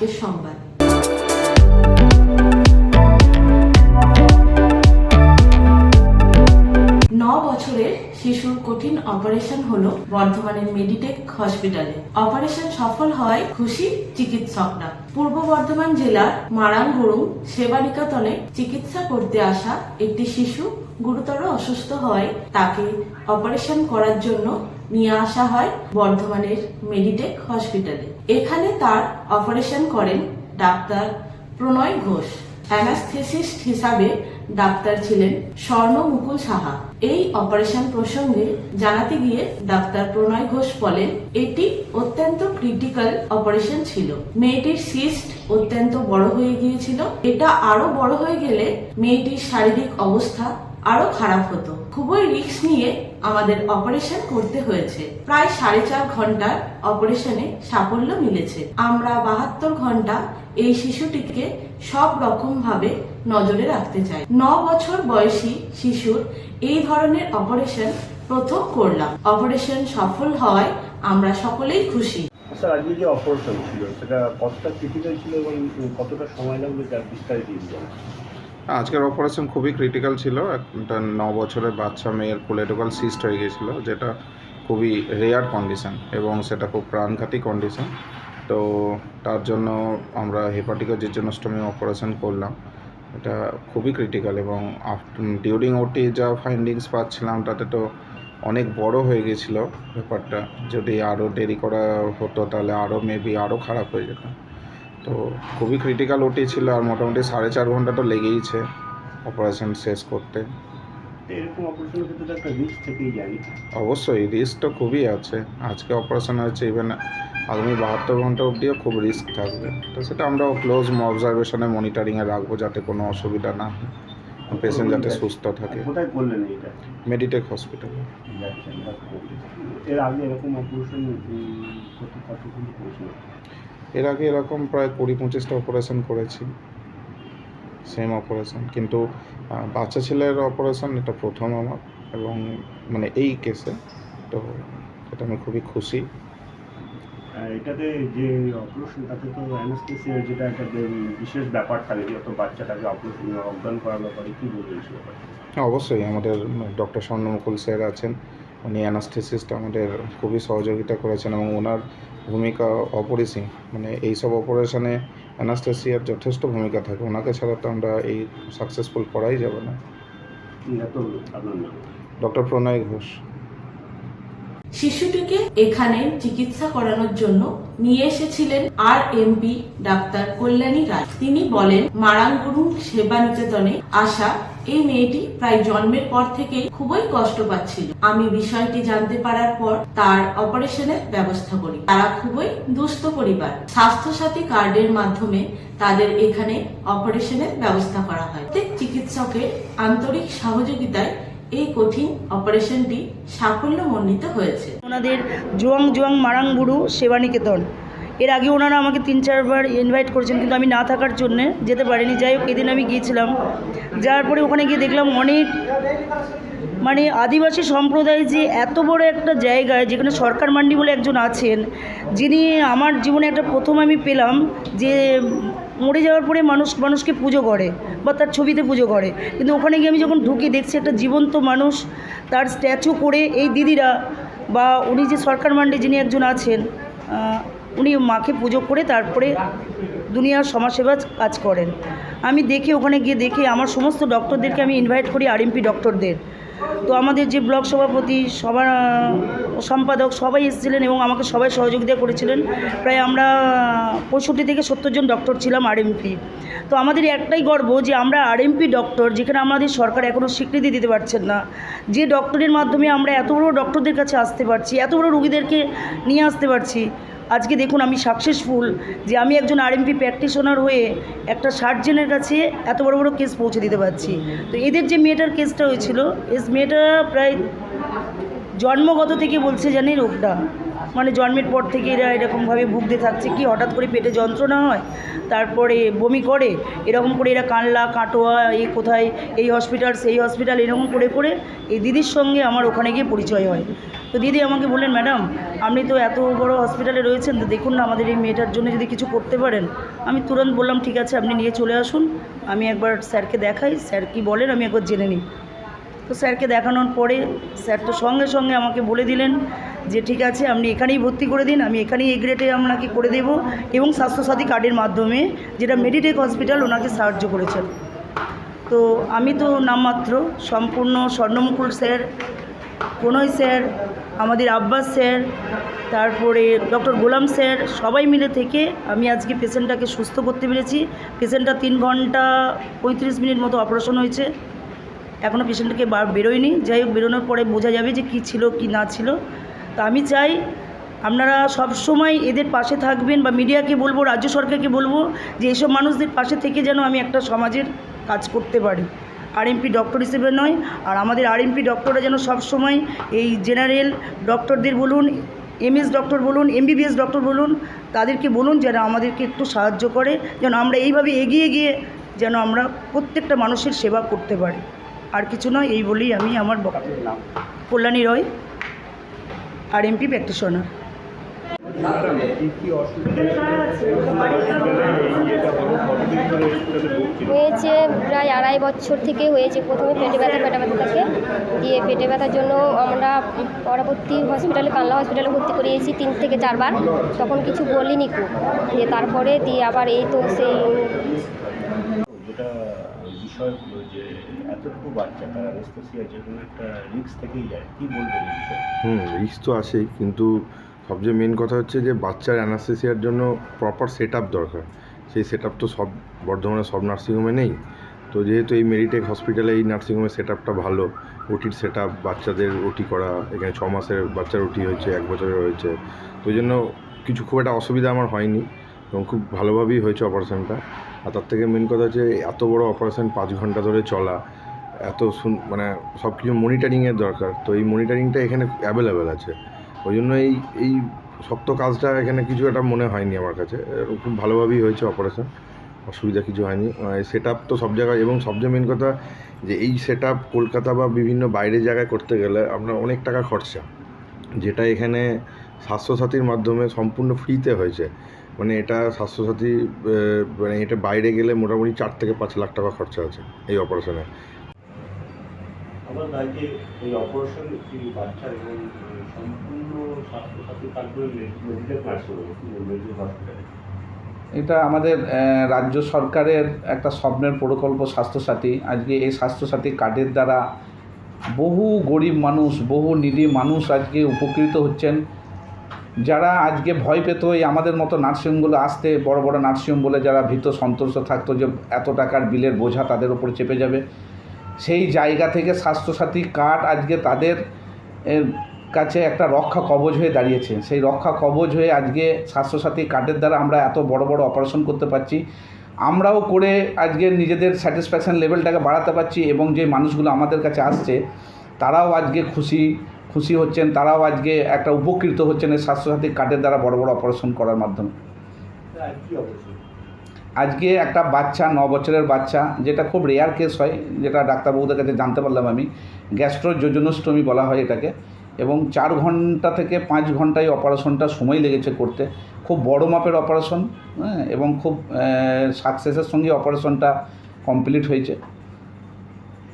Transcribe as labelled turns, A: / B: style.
A: আজকের সংবাদ বছরের শিশুর কঠিন অপারেশন হলো বর্ধমানের মেডিটেক হসপিটালে। অপারেশন সফল হয় খুশি চিকিৎসকরা। পূর্ব বর্ধমান জেলার মারাঙ্গুড়ু সেবানিকাতনে চিকিৎসা করতে আসা একটি শিশু গুরুতর অসুস্থ হয়। তাকে অপারেশন করার জন্য নিয়ে আসা হয় বর্ধমানের মেডিটেক হসপিটালে। এখানে তার অপারেশন করেন ডাক্তার প্রণয় ঘোষ। অ্যানাস্থেসিস্ট হিসাবে ডাক্তার ছিলেন স্বর্ণ মুকুল সাহা। এই অপারেশন প্রসঙ্গে জানাতে গিয়ে ডাক্তার প্রণয় ঘোষ বলেন, এটি অত্যন্ত ক্রিটিক্যাল অপারেশন ছিল। মেয়েটির সিস্ট অত্যন্ত বড় হয়ে গিয়েছিল। এটা আরও বড় হয়ে গেলে মেয়েটির শারীরিক অবস্থা আরও খারাপ হতো। খুবই রিস্ক নিয়ে আমাদের অপারেশন করতে হয়েছে। প্রায় সাড়ে চার ঘণ্টার অপারেশনে সাফল্য মিলেছে। আমরা বাহাত্তর ঘণ্টা এই শিশুটিকে সব রকম ভাবে নজরে রাখতে চাই। ন বছর বয়সী শিশুর এই ধরনের অপারেশন প্রথম করলাম। অপারেশন সফল হওয়ায় আমরা সকলেই খুশি।
B: স্যার আজকে যে অপারেশন ছিল সেটা কতটা ক্রিটিক্যাল ছিল এবং কতটা সময় লাগবে যার বিস্তারিত
C: আজকের অপারেশন খুবই ক্রিটিক্যাল ছিল। একটা ন বছরের বাচ্চা মেয়ের কোলেটোকাল সিস্ট হয়ে গিয়েছিল যেটা খুবই রেয়ার কন্ডিশন এবং সেটা খুব প্রাণঘাতী কন্ডিশন তো তার জন্য আমরা হেপাটিকা হেপাটিকোজিজেনোস্টমি অপারেশন করলাম। এটা খুবই ক্রিটিক্যাল এবং ডিউরিং ওটি যা ফাইন্ডিংস পাচ্ছিলাম, তাতে তো অনেক বড় হয়ে গেছিল ব্যাপারটা। যদি আরও দেরি করা হতো তাহলে আরও মেবি আরও খারাপ হয়ে যেত। তো খুবই ক্রিটিক্যাল ওটি ছিল আর মোটামুটি সাড়ে চার ঘণ্টা তো লেগেইছে অপারেশন শেষ করতে।
B: তো এরকম অপারেশনের ক্ষেত্রে তো একটা রিস্ক থেকেই জানি
C: অবশ্যই রিস্ক তো খুবই আছে। আজকে অপারেশন হয়েছে ইভেন আগামী বাহাত্তর ঘণ্টা অবধিও খুব রিস্ক থাকবে। তো সেটা আমরা ক্লোজ অবজারভেশনে মনিটরিংয়ে রাখব যাতে কোনো অসুবিধা না হয়। পেশেন্ট যাতে সুস্থ থাকে।
B: কোথায় করলেন এটা
C: মেডিটেক হসপিটালে
B: এর আগে এরকম অপারেশন
C: এর আগে এরকম প্রায় কুড়ি পঁচিশটা অপারেশন করেছি। সেম অপারেশন কিন্তু বাচ্চা ছেলের অপারেশন এটা প্রথম আমার এবং মানে এই কেসে তো এটা আমি খুবই খুশি।
B: এটাতে যে অপারেশন তাতে তো অ্যানাস্থেসিয়ার যেটা একটা বিশেষ ব্যাপার থাকে যত বাচ্চাটাকে অপারেশন অজ্ঞান করার ব্যাপারে কী বলবেন সে ব্যাপারে
C: হ্যাঁ, অবশ্যই আমাদের ডক্টর স্বর্ণমুকুল স্যার আছেন উনি অ্যানাস্থেসিস্ট আমাদের খুবই সহযোগিতা করেছেন এবং ওনার ভূমিকা অপরিসীম। মানে এইসব অপারেশনে অ্যানাস্থেসিয়ার যথেষ্ট ভূমিকা থাকে। ওনাকে ছাড়া তো আমরা এই সাকসেসফুল করাই যাবে না। ডক্টর প্রণয় ঘোষ।
A: শিশুটিকে এখানে চিকিৎসা করানোর জন্য নিয়ে এসেছিলেন আর এমপি ডাক্তার কল্যাণী রায়। তিনি বলেন, মারাঙ্গুরু সেবা নিকেতনে আসা এই মেয়েটি প্রায় জন্মের পর থেকেই খুবই কষ্ট পাচ্ছিল। আমি বিষয়টি জানতে পারার পর তার অপারেশনের ব্যবস্থা করি। তারা খুবই দুস্থ পরিবার। স্বাস্থ্যসাথী কার্ডের মাধ্যমে তাদের এখানে অপারেশনের ব্যবস্থা করা হয়। প্রত্যেক চিকিৎসকের আন্তরিক সহযোগিতায় এই কঠিন অপারেশনটি সাফল্য সাফল্যমণ্ডিত হয়েছে।
D: ওনাদের জুয়াং জুয়াং মারাংবুড়ু সেবানিকেতন। এর আগে ওনারা আমাকে তিন চারবার ইনভাইট করেছেন, কিন্তু আমি না থাকার জন্যে যেতে পারিনি। যাই হোক, এদিন আমি গিয়েছিলাম। যাওয়ার পরে ওখানে গিয়ে দেখলাম অনেক মানে আদিবাসী সম্প্রদায় যে এত বড় একটা জায়গায় যেখানে সরকার মান্ডি বলে একজন আছেন, যিনি আমার জীবনে একটা প্রথম আমি পেলাম যে মরে যাওয়ার পরে মানুষ, মানুষকে পুজো করে বা তার ছবিতে পুজো করে। কিন্তু ওখানে গিয়ে আমি যখন ঢুকি, দেখছি একটা জীবন্ত মানুষ তার স্ট্যাচু করে এই দিদিরা বা উনি যে সরকার মান্ডে যিনি একজন আছেন উনি মাকে পুজো করে তারপরে দুনিয়ার সমাজসেবা কাজ করেন। আমি দেখে, ওখানে গিয়ে দেখে আমার সমস্ত ডক্টরদেরকে আমি ইনভাইট করি আরএমপি ডক্টরদের তো আমাদের যে ব্লক সভাপতি, সভা, সম্পাদক সবাই এসেছিলেন এবং আমাকে সবাই সহযোগিতা করেছিলেন। প্রায় আমরা পঁয়ষট্টি থেকে সত্তর জন ডক্টর ছিলাম আরএমপি তো আমাদের একটাই গর্ব যে আমরা আরএমপি ডক্টর যেখানে আমাদের সরকার এখনও স্বীকৃতি দিতে পারছেন না। যে ডক্টরের মাধ্যমে আমরা এত বড় ডক্টরদের কাছে আসতে পারছি, এত বড় রুগীদেরকে নিয়ে আসতে পারছি। আজকে দেখুন আমি সাকসেসফুল যে আমি একজন আরএমপি প্র্যাকটিশনার হয়ে একটা সার্জেনের কাছে এত বড় বড় কেস পৌঁছে দিতে পারছি। তো এদের যে মেয়েটার কেসটা হয়েছিল এস মেয়েটা প্রায় জন্মগত থেকে বলছে জানি রোগটা। মানে জন্মের পর থেকে এরা এরকমভাবে ভুগতে থাকছে। কি হঠাৎ করে পেটে যন্ত্রণা হয়? তারপরে বমি করে? এরকম করে এরা কানলা, কাটোয়া, এই কোথায়, এই হসপিটাল সেই হসপিটাল এরকম করে করে এই দিদির সঙ্গে আমার ওখানে গিয়ে পরিচয় হয়। তো দিদি আমাকে বললেন, ম্যাডাম, আপনি তো এত বড় হসপিটালে রয়েছেন, তো দেখুন না আমাদের এই মেয়েটার জন্য যদি কিছু করতে পারেন। আমি তুরন্ত বললাম, ঠিক আছে, আপনি নিয়ে চলে আসুন। আমি একবার স্যারকে দেখাই। স্যার কি বলেন, আমি একবার জেনে নিই। তো স্যারকে দেখানোর পরে স্যার তো সঙ্গে সঙ্গে আমাকে বলে দিলেন যে ঠিক আছে, আপনি এখানেই ভর্তি করে দিন, আমি এখানেই এই গ্রেডে আপনাকে করে দেবো এবং স্বাস্থ্যসাথী কার্ডের মাধ্যমে যেটা মেডিটেক হসপিটাল ওনাকে সাহায্য করেছেন। তো আমি তো নামমাত্র সম্পূর্ণ স্বর্ণমুকুল স্যার, প্রণয় স্যার, আমাদের আব্বাস স্যার, তারপরে ডক্টর গোলাম স্যার, সবাই মিলে থেকে আমি আজকে পেশেন্টটাকে সুস্থ করতে পেরেছি। পেশেন্টটা তিন ঘণ্টা পঁয়ত্রিশ মিনিট মতো অপারেশন হয়েছে। এখনও পেশেন্টকে বার বেরোয়নি। যাই হোক, বেরোনোর পরে বোঝা যাবে যে কী ছিল, কি না ছিল। তা আমি চাই আপনারা সব সময় এদের পাশে থাকবেন বা মিডিয়াকে বলব, রাজ্য সরকারকে বলব যে এইসব মানুষদের পাশে থেকে যেন আমি একটা সমাজের কাজ করতে পারি। আরএমপি ডক্টর হিসেবে নয়, আর আমাদের আরএমপি ডক্টররা যেন সব সময় এই জেনারেল ডক্টরদের বলুন এমএস ডক্টর বলুন এমবিবিএস ডক্টর বলুন, তাদেরকে বলুন যেন আমাদেরকে একটু সাহায্য করে, যেন আমরা এইভাবে এগিয়ে গিয়ে যেন আমরা প্রত্যেকটা মানুষের সেবা করতে পারি। আর কিছু নয়, এই বলেই আমি আমার Kalyani Roy. R MP practitioner
B: কি কি
E: হয়েছে প্রায় আড়াই বছর থেকে হয়েছে প্রথমে পেটে ব্যথা পেটে ব্যথা থাকে। দিয়ে পেটে ব্যথার জন্য আমরা পরবর্তী হসপিটালে কানলা হসপিটালে ভর্তি করিয়েছি তিন থেকে চারবার। তখন কিছু বলিনি খুব দিয়ে তারপরে দিয়ে আবার এই তো সেই
B: বিষয় এতটুকু বাচ্চা, তার অ্যানেস্থেসিয়া যে কোনো একটা রিস্ক থেকেই যায়। কি বলবেন
F: হুম রিস্ক তো আছেই, কিন্তু সবচেয়ে মেন কথা হচ্ছে যে বাচ্চার অ্যানাস্থেসিয়ার জন্য প্রপার সেট দরকার। সেই সেট তো সব, বর্ধমানে সব নার্সিংহোমে নেই। তো যেহেতু এই মেরিটেক হসপিটালে এই নার্সিংহোমের সেট আপটা ভালো ওটির সেট আপ বাচ্চাদের ওটি করা, এখানে ছ মাসের বাচ্চার ওটি হয়েছে, এক বছরের হয়েছে। তো জন্য কিছু খুব একটা অসুবিধা আমার হয়নি, এবং খুব ভালোভাবেই হয়েছে অপারেশনটা আর তার থেকে মেন কথা হচ্ছে, এত বড় অপারেশন পাঁচ ঘণ্টা ধরে চলা এত মানে সব কিছু মনিটরিংয়ের দরকার। তো এই মনিটারিংটা এখানে অ্যাভেলেবেল আছে। ওই জন্য এই এই শক্ত কাজটা এখানে কিছু একটা মনে হয়নি আমার কাছে। খুব ভালোভাবেই হয়েছে অপারেশন অসুবিধা কিছু হয়নি। সেট আপ তো সব জায়গায়, এবং সবচেয়ে মেন কথা যে এই সেট আপ কলকাতা বা বিভিন্ন বাইরের জায়গায় করতে গেলে আপনার অনেক টাকা খরচা। যেটা এখানে স্বাস্থ্যসাথীর মাধ্যমে সম্পূর্ণ ফ্রিতে হয়েছে। মানে এটা স্বাস্থ্যসাথী মানে এটা বাইরে গেলে মোটামুটি চার থেকে পাঁচ লাখ টাকা খরচা আছে এই অপারেশনে
B: আজকে এই অপারেশন একটি বাচ্চার এবং সম্পূর্ণ স্বাস্থ্যসাথী কার্ড করে মেডিকেল মেডিকেল হসপিটালে
G: এটা আমাদের রাজ্য সরকারের একটা স্বপ্নের প্রকল্প স্বাস্থ্যসাথী। আজকে এই স্বাস্থ্যসাথী কার্ডের দ্বারা বহু গরিব মানুষ, বহু নিডি মানুষ আজকে উপকৃত হচ্ছেন। যারা আজকে ভয় পেত এই আমাদের মতো নার্সিংহোমগুলো আসতে, বড় বড় নার্সিংহোম বলে যারা ভীত সন্ত্রস্ত থাকতো যে এত টাকার বিলের বোঝা তাদের উপর চেপে যাবে। সেই জায়গা থেকে স্বাস্থ্যসাথী কার্ড আজকে তাদের কাছে একটা রক্ষা কবচ হয়ে দাঁড়িয়েছে। সেই রক্ষা কবচ হয়ে আজকে স্বাস্থ্যসাথী কার্ডের দ্বারা আমরা এত বড় বড় অপারেশন করতে পারছি। আমরাও করে আজকে নিজেদের স্যাটিসফ্যাকশান লেভেলটাকে বাড়াতে পারছি এবং যে মানুষগুলো আমাদের কাছে আসছে, তারাও আজকে খুশি খুশি হচ্ছেন, তারাও আজকে একটা উপকৃত হচ্ছেন এই স্বাস্থ্যসাথী কার্ডের দ্বারা বড় বড় অপারেশন করার মাধ্যমে।
B: অপারেশন
G: আজকে একটা বাচ্চা, ন বছরের বাচ্চা, যেটা খুব রেয়ার কেস হয়, যেটা ডাক্তারবাবুদের কাছে জানতে পারলাম আমি গ্যাস্ট্রো যোজনোষ্টমি বলা হয় এটাকে, এবং চার ঘণ্টা থেকে পাঁচ ঘন্টায় অপারেশনটা সময় লেগেছে করতে। খুব বড় মাপের অপারেশন হ্যাঁ এবং খুব সাকসেসের সঙ্গে অপারেশনটা কমপ্লিট হয়েছে।